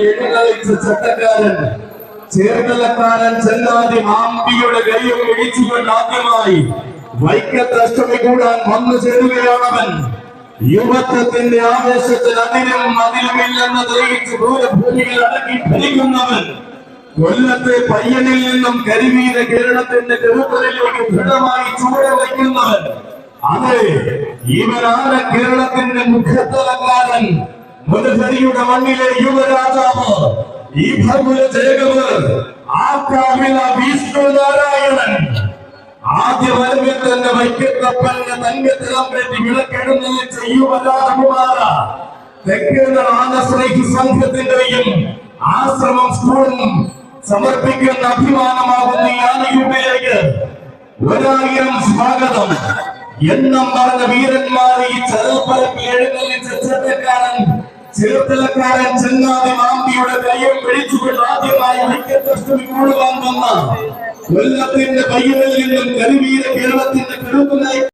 എഴുന്നള്ളിച്ച ചട്ടക്കാരൻ ചേർത്തലക്കാരൻ ചെല്ലാതി മാമ്പിയുടെ കൈയും പിടിച്ചുകൊണ്ട് ആദ്യമായി വൈക്കത്ത് അഷ്ടമി കൂടാൻ വന്നു ചേരുകയാണവൻ യുവത്വത്തിന്റെ ആവേശത്തിൽ അതിനും അതിലുമില്ലെന്ന് തെളിയിച്ച് ദൂരഭൂമികൾ അടക്കി ഭരിക്കുന്നവൻ. കൊല്ലത്തെ പയ്യനിൽ നിന്നും കരിവീര കേരളത്തിന്റെ കരുത്തലിലേക്ക് ദൃഢമായി ചൂട വയ്ക്കുന്നവൻ. അതെ ഇവനാണ് കേരളത്തിന്റെ മുഖത്തലക്കാരൻ. മുതലരിയുടെ മണ്ണിലെ യുവരാജാവ് ഈ ഭഗുല ജയകവ് ആക്കാവില വിഷ്ണു നാരായണൻ. ആദ്യ വരവിൽ തന്നെ വൈക്കത്തപ്പന്റെ തങ്കത്തിളം പറ്റി വിളക്കെടുന്നത് യുവരാജകുമാര ആനശ്രേഹി സംഘത്തിന്റെയും ആശ്രമം സ്കൂളും സമർപ്പിക്കുന്ന അഭിമാനമാകുന്ന ഈ ഒരായിരം സ്വാഗതം. എണ്ണം പറഞ്ഞ വീരന്മാരെ ഈ ചെറുപ്പരപ്പിൽ എഴുന്നള്ളിച്ച ചെറുക്കാരൻ ചെറുത്തലക്കാരൻ ചെന്നാതി മാമ്പിയുടെ കയ്യും പിടിച്ചുകൊണ്ട് ആദ്യമായി ഐക്യദൃഷ്ടി കൂടുവാൻ വന്ന കൊല്ലത്തിന്റെ പയ്യനിൽ നിന്നും കരുവീര കേരളത്തിന്റെ കെടുക്കുന്ന